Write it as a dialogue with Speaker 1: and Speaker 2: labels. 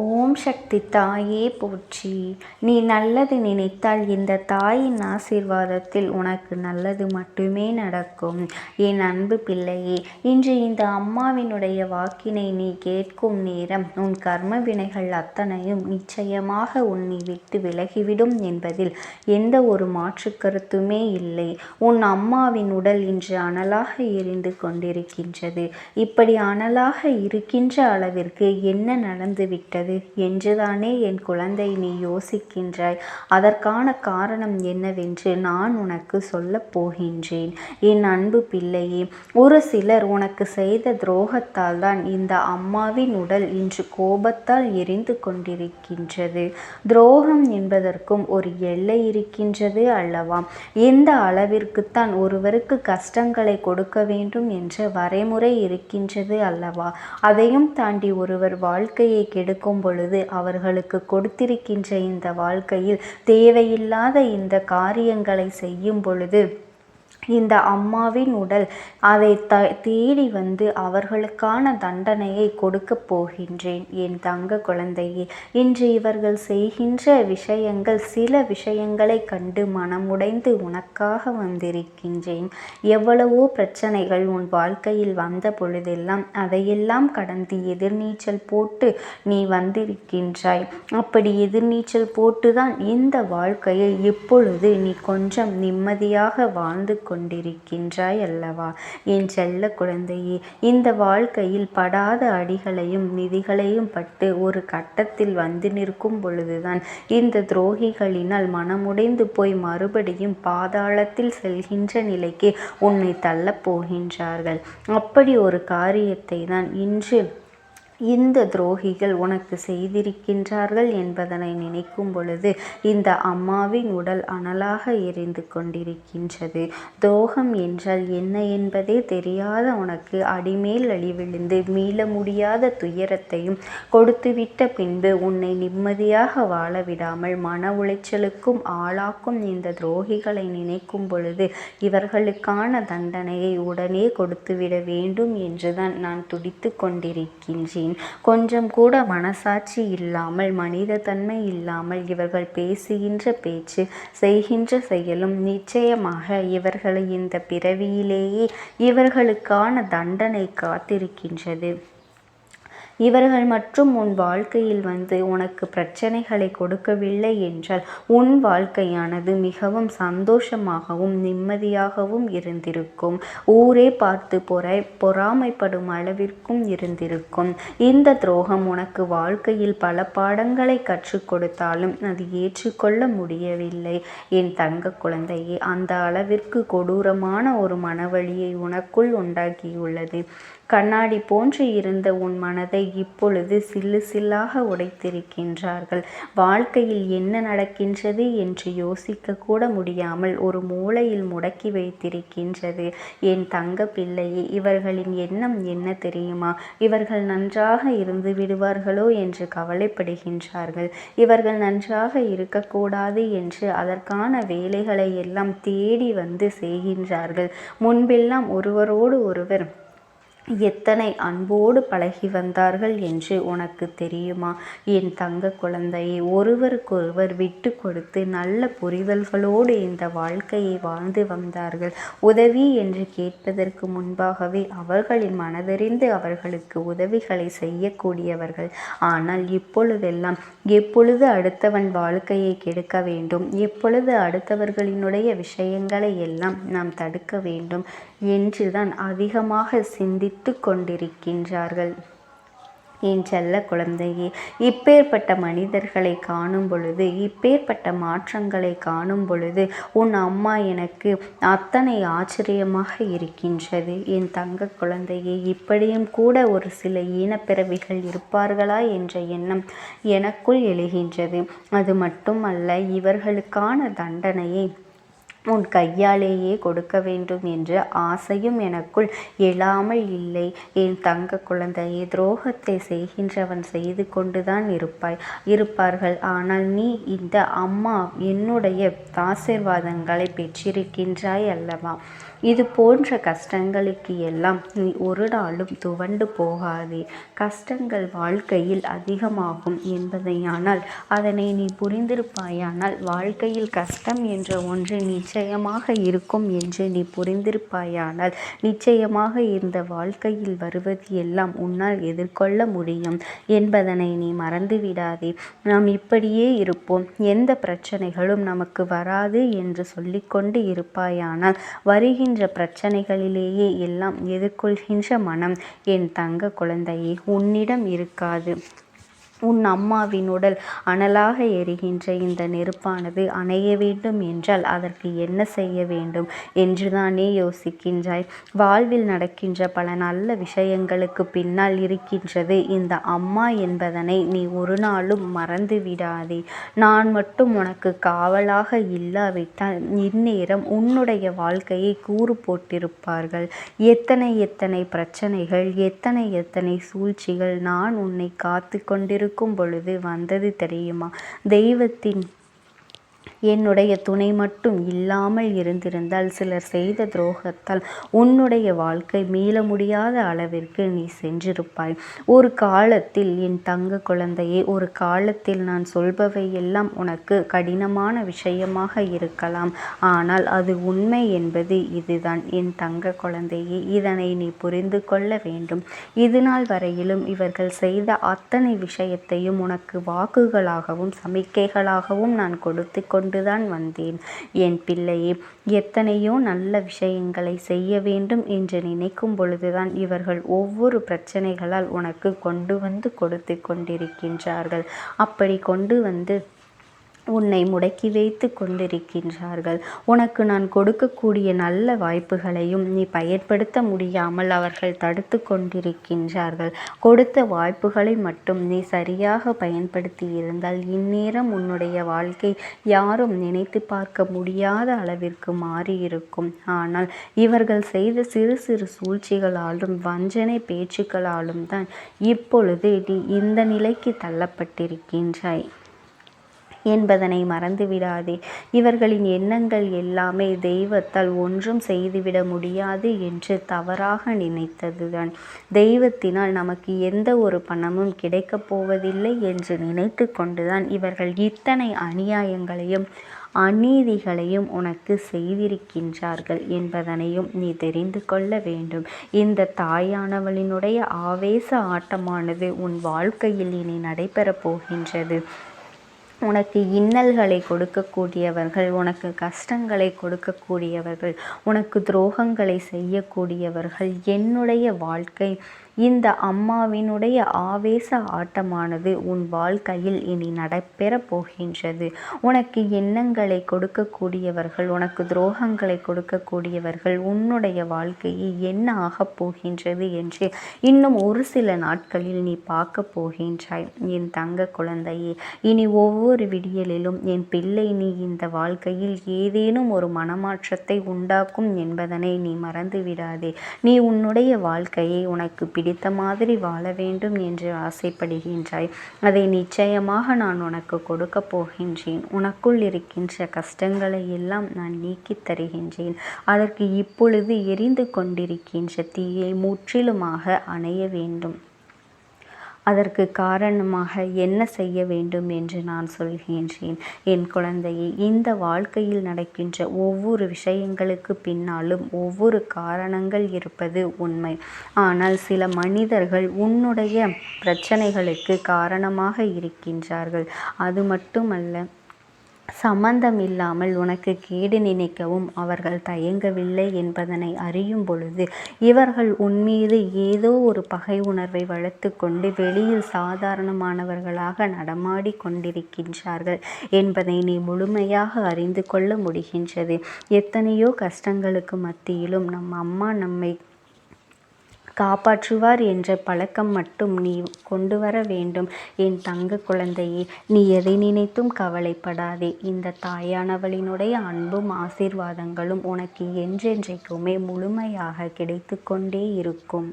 Speaker 1: ஓம் சக்தி தாயே போற்றி. நீ நல்லது நினைத்தால் இந்த தாயின் ஆசீர்வாதத்தில் உனக்கு நல்லது மட்டுமே நடக்கும். என் அன்பு பிள்ளையே இன்று இந்த அம்மாவினுடைய வாக்கினை நீ கேட்கும் நேரம் உன் கர்ம வினைகள் அத்தனையும் நிச்சயமாக உன்னை விட்டு விலகிவிடும் என்பதில் எந்த ஒரு மாற்று கருத்துமே இல்லை. உன் அம்மாவின் உடல் இன்று அனலாக எரிந்து கொண்டிருக்கின்றது. இப்படி அனலாக இருக்கின்ற அளவிற்கு என்ன நடந்துவிட்டது? இருக்கிறது. என்றுதானே என் குழந்தை நீ யோசிக்கின்றாய்? அதற்கான காரணம் என்னவென்று நான் உனக்கு சொல்லப் போகின்றேன். என் அன்பு பிள்ளையே ஒரு சிலர் உனக்கு செய்த துரோகத்தால் தான் இந்த அம்மாவின் உடல் இன்று கோபத்தால் எரிந்து கொண்டிருக்கின்றது. துரோகம் என்பதற்கும் ஒரு எல்லை இருக்கின்றது அல்லவா? எந்த அளவிற்குத்தான் ஒருவருக்கு கஷ்டங்களை கொடுக்க வேண்டும் என்ற வரைமுறை இருக்கின்றது அல்லவா? அதையும் தாண்டி ஒருவர் வாழ்க்கையை கெடுக்கும் இருக்கும் பொழுது அவர்களுக்கு கொடுத்திருக்கின்ற இந்த வாழ்க்கையில் தேவையில்லாத இந்த காரியங்களை செய்யும் பொழுது இந்த அம்மாவின் உடல் அதை த தேடி வந்து அவர்களுக்கான தண்டனையை கொடுக்கப் போகின்றேன். என் தங்க குழந்தையே இன்று இவர்கள் செய்கின்ற விஷயங்கள் சில விஷயங்களை கண்டு மனமுடைந்து உனக்காக வந்திருக்கின்றேன். எவ்வளவோ பிரச்சனைகள் உன் வாழ்க்கையில் வந்த பொழுதெல்லாம் அதையெல்லாம் கடந்து எதிர்நீச்சல் போட்டு நீ வந்திருக்கின்றாய். அப்படி எதிர்நீச்சல் போட்டுதான் இந்த வாழ்க்கையை இப்பொழுது நீ கொஞ்சம் நிம்மதியாக வாழ்ந்து கொண்டிருக்கின்றாய் அல்லவா என் செல்ல குழந்தையே இந்த வாழ்க்கையில் படாத அடிகளையும் நிதிகளையும் பட்டு ஒரு கட்டத்தில் வந்து நிற்கும் பொழுதுதான் இந்த துரோகிகளினால் மனமுடைந்து போய் மறுபடியும் பாதாளத்தில் செல்கின்ற நிலைக்கு உன்னை தள்ளப் போகின்றார்கள். அப்படி ஒரு காரியத்தை தான் இன்று இந்த துரோகிகள் உனக்கு செய்திருக்கின்றார்கள் என்பதனை நினைக்கும் பொழுது இந்த அம்மாவின் உடல் அனலாக எரிந்து கொண்டிருக்கின்றது. துரோகம் என்றால் என்ன என்பதே தெரியாத உனக்கு அடிமேல் அழிவிழுந்து மீள முடியாத துயரத்தையும் கொடுத்துவிட்ட பின்பு உன்னை நிம்மதியாக வாழ விடாமல் மன உளைச்சலுக்கும் ஆளாக்கும் இந்த துரோகிகளை நினைக்கும் பொழுது இவர்களுக்கான தண்டனையை உடனே கொடுத்துவிட வேண்டும் என்றுதான் நான் துடித்து கொண்டிருக்கின்றேன். கொஞ்சம் கூட மனசாட்சி இல்லாமல் மனித தன்மை இல்லாமல் இவர்கள் பேசுகின்ற பேச்சு செய்கின்ற செயலும் நிச்சயமாக இவர்களை இந்த பிறவியிலேயே இவர்களுக்கான தண்டனை காத்திருக்கின்றது. இவர்கள் மற்றும் உன் வாழ்க்கையில் வந்து உனக்கு பிரச்சனைகளை கொடுக்கவில்லை என்றால் உன் வாழ்க்கையானது மிகவும் சந்தோஷமாகவும் நிம்மதியாகவும் இருந்திருக்கும். ஊரே பார்த்து பொறை பொறாமைப்படும் அளவிற்கும் இருந்திருக்கும். இந்த துரோகம் உனக்கு வாழ்க்கையில் பல பாடங்களை கற்றுக் கொடுத்தாலும் அது ஏற்றுக்கொள்ள முடியவில்லை. என் தங்க குழந்தையே அந்த அளவிற்கு கொடூரமான ஒரு மனவழியை உனக்குள் உண்டாக்கியுள்ளது. கண்ணாடி போன்று இருந்த உன் மனதை இப்பொழுது சில்லு சில்லாக உடைத்திருக்கின்றார்கள். வாழ்க்கையில் என்ன நடக்கின்றது என்று யோசிக்க கூட முடியாமல் ஒரு மூளையில் முடக்கி வைத்திருக்கின்றது. என் தங்க பிள்ளையே இவர்களின் எண்ணம் என்ன தெரியுமா? இவர்கள் நன்றாக இருந்து விடுவார்களோ என்று கவலைப்படுகின்றார்கள். இவர்கள் நன்றாக இருக்கக்கூடாது என்று அதற்கான வேலைகளை எல்லாம் தேடி வந்து செய்கின்றார்கள். முன்பெல்லாம் ஒருவரோடு ஒருவர் எத்தனை அன்போடு பழகி வந்தார்கள் என்று உனக்கு தெரியுமா? என் தங்க குழந்தையை ஒருவருக்கொருவர் விட்டு கொடுத்து நல்ல புரிதல்களோடு இந்த வாழ்க்கையை வாழ்ந்து வந்தார்கள். உதவி என்று கேட்பதற்கு முன்பாகவே அவர்களின் மனதறிந்து அவர்களுக்கு உதவிகளை செய்யக்கூடியவர்கள். ஆனால் இப்பொழுதெல்லாம் எப்பொழுது அடுத்தவன் வாழ்க்கையை கெடுக்க வேண்டும்? எப்பொழுது அடுத்தவர்களினுடைய விஷயங்களை எல்லாம் நாம் தடுக்க வேண்டும்? என்றுதான் அதிகமாக சிந்தி சிரித்து கொண்டிருக்கின்றார்கள் என் செல்ல குழந்தையே இப்பேற்பட்ட மனிதர்களை காணும் பொழுது இப்பேற்பட்ட மாற்றங்களை காணும் பொழுது உன் அம்மா எனக்கு அத்தனை ஆச்சரியமாக இருக்கின்றது. என் தங்க குழந்தையே இப்படியும் கூட ஒரு சில ஈனப்பிறவிகள் இருப்பார்களா என்ற எண்ணம் எனக்குள் எழுகின்றது. அது மட்டுமல்ல இவர்களுக்கான தண்டனையை உன் கையாலேயே கொடுக்க வேண்டும் என்ற ஆசையும் எனக்குள் எழாமல் இல்லை. என் தங்க குழந்தையை துரோகத்தை செய்கின்றவன் செய்து கொண்டுதான் இருப்பாய் இருப்பார்கள். ஆனால் நீ இந்த அம்மா என்னுடைய ஆசிர்வாதங்களை பெற்றிருக்கின்றாய் அல்லவா? இது போன்ற கஷ்டங்களுக்கு எல்லாம் நீ ஒரு நாளும் துவண்டு போகாதே. கஷ்டங்கள் வாழ்க்கையில் அதிகமாகும் என்பதையானால் அதனை நீ புரிந்திருப்பாயானால் வாழ்க்கையில் கஷ்டம் என்ற ஒன்று நிச்சயமாக இருக்கும் என்று நீ புரிந்திருப்பாயானால் நிச்சயமாக இந்த வாழ்க்கையில் வருவது எல்லாம் உன்னால் எதிர்கொள்ள முடியும் என்பதனை நீ மறந்துவிடாதே. நாம் இப்படியே இருப்போம். எந்த பிரச்சனைகளும் நமக்கு வராது என்று சொல்லிக்கொண்டு இருப்பாயானால் வருகின்ற பிரச்சனைகளிலேயே எல்லாம் எதிர்கொள்கின்ற மனம் என் தங்க குழந்தையே உன்னிடம் இருக்காது. உன் அம்மாவின் உடல் அனலாக எரிகின்ற இந்த நெருப்பானது அணைய வேண்டும் என்றால் அதற்கு என்ன செய்ய வேண்டும் என்றுதானே யோசிக்கின்றாய். வாழ்வில் நடக்கின்ற பல நல்ல விஷயங்களுக்கு பின்னால் இருக்கின்றது இந்த அம்மா என்பதனை நீ ஒரு நாளும் மறந்து விடாதே. நான் மட்டும் உனக்கு காவலாக இல்லாவிட்டால் இந்நேரம் உன்னுடைய வாழ்க்கையை கூறு போட்டிருப்பார்கள். எத்தனை எத்தனை பிரச்சனைகள் எத்தனை எத்தனை சூழ்ச்சிகள் நான் உன்னை காத்து கொண்டிருக்க இருக்கும் பொழுது வந்தது தெரியுமா? தெய்வத்தின் என்னுடைய துணை மட்டும் இல்லாமல் இருந்திருந்தால் சிலர் செய்த துரோகத்தால் உன்னுடைய வாழ்க்கை மீள முடியாத அளவிற்கு நீ சென்றிருப்பாய். ஒரு காலத்தில் என் தங்க குழந்தையே ஒரு காலத்தில் நான் சொல்பவை எல்லாம் உனக்கு கடினமான விஷயமாக இருக்கலாம். ஆனால் அது உண்மை என்பது இதுதான். என் தங்க குழந்தையே இதனை நீ புரிந்து கொள்ள வேண்டும். இதுநாள் வரையிலும் இவர்கள் செய்த அத்தனை விஷயத்தையும் உனக்கு வாக்குகளாகவும் சமிக்கைகளாகவும் நான் கொடுத்து கொண்டு கொண்டுதான் வந்தேன். என் பிள்ளையே எத்தனையோ நல்ல விஷயங்களை செய்ய வேண்டும் என்று நினைக்கும் பொழுதுதான் இவர்கள் ஒவ்வொரு பிரச்சனைகளால் உனக்கு கொண்டு வந்து கொடுத்து கொண்டிருக்கின்றார்கள். அப்படி கொண்டு வந்து உன்னை முடக்கி வைத்து கொண்டிருக்கின்றார்கள். உனக்கு நான் கொடுக்கக்கூடிய நல்ல வாய்ப்புகளையும் நீ பயன்படுத்த முடியாமல் அவர்கள் தடுத்து கொண்டிருக்கின்றார்கள். கொடுத்த வாய்ப்புகளை மட்டும் நீ சரியாக பயன்படுத்தி இருந்தால் இந்நேரம் உன்னுடைய வாழ்க்கை யாரும் நினைத்து பார்க்க முடியாத அளவிற்கு மாறியிருக்கும். ஆனால் இவர்கள் செய்த சிறு சிறு சூழ்ச்சிகளாலும் வஞ்சனை பேச்சுக்களாலும் தான் இப்பொழுது நீ இந்த நிலைக்கு தள்ளப்பட்டிருக்கின்றாய். என்பதனை மறந்துவிடாதே. இவர்களின் எண்ணங்கள் எல்லாமே தெய்வத்தால் ஒன்றும் செய்துவிட முடியாது என்று தவறாக நினைத்ததுதான். தெய்வத்தினால் நமக்கு எந்த ஒரு பணமும் கிடைக்கப் போவதில்லை என்று நினைத்து கொண்டுதான் இவர்கள் இத்தனை அநியாயங்களையும் அநீதிகளையும் உனக்கு செய்திருக்கின்றார்கள் என்பதனையும் நீ தெரிந்து கொள்ள வேண்டும். இந்த தாயானவளினுடைய ஆவேச ஆட்டமானது உன் வாழ்க்கையில் இனி நடைபெறப் போகின்றது. உனக்கு இன்னல்களை கொடுக்கக்கூடியவர்கள் உனக்கு கஷ்டங்களை கொடுக்கக்கூடியவர்கள் உனக்கு துரோகங்களை செய்யக்கூடியவர்கள் என்னுடைய வாழ்க்கை இந்த அம்மாவினுடைய ஆவேச ஆட்டமானது உன் வாழ்க்கையில் இனி நடைபெறப் போகின்றது. உனக்கு எண்ணங்களை கொடுக்கக்கூடியவர்கள் உனக்கு துரோகங்களை கொடுக்கக்கூடியவர்கள் உன்னுடைய வாழ்க்கையை என்ன ஆகப் போகின்றது என்று இன்னும் ஒரு சில நாட்களில் நீ பார்க்க போகின்றாய். என் தங்க குழந்தையே இனி ஒவ்வொரு விடியலிலும் என் பிள்ளை நீ இந்த வாழ்க்கையில் ஏதேனும் ஒரு மனமாற்றத்தை உண்டாக்கும் என்பதனை நீ மறந்து விடாதே நீ உன்னுடைய வாழ்க்கையை உனக்கு பிடித்த மாதிரி வாழ வேண்டும் என்று ஆசைப்படுகின்றாய். அதை நிச்சயமாக நான் உனக்கு கொடுக்க போகின்றேன். உனக்குள் இருக்கின்ற கஷ்டங்களை எல்லாம் நான் நீக்கி தருகின்றேன். அதற்கு இப்பொழுது எரிந்து கொண்டிருக்கின்ற தீயை முற்றிலுமாக அணைய வேண்டும். அதற்கு காரணமாக என்ன செய்ய வேண்டும் என்று நான் சொல்கின்றேன். என் குழந்தையை இந்த வாழ்க்கையில் நடக்கின்ற ஒவ்வொரு விஷயங்களுக்கு பின்னாலும் ஒவ்வொரு காரணங்கள் இருப்பது உண்மை. ஆனால் சில மனிதர்கள் உன்னுடைய பிரச்சனைகளுக்கு காரணமாக இருக்கின்றார்கள். அது மட்டுமல்ல சம்பந்தம் இல்லாமல் உனக்கு கேடு நினைக்கவும் அவர்கள் தயங்கவில்லை என்பதனை அறியும் பொழுது இவர்கள் உன்மீது ஏதோ ஒரு பகை உணர்வை வளர்த்து கொண்டு வெளியில் சாதாரணமானவர்களாக நடமாடி கொண்டிருக்கின்றார்கள் என்பதை நீ முழுமையாக அறிந்து கொள்ள முடிகின்றது. எத்தனையோ கஷ்டங்களுக்கு மத்தியிலும் நம் அம்மா நம்மை காப்பாற்றுவார் என்ற பழக்கம் மட்டும் நீ கொண்டு வர வேண்டும். என் தங்க குழந்தையே நீ எதை நினைத்தும் கவலைப்படாதே. இந்த தாயானவளினுடைய அன்பும் ஆசீர்வாதங்களும் உனக்கு என்றென்றைக்குமே முழுமையாக கிடைத்து கொண்டே இருக்கும்.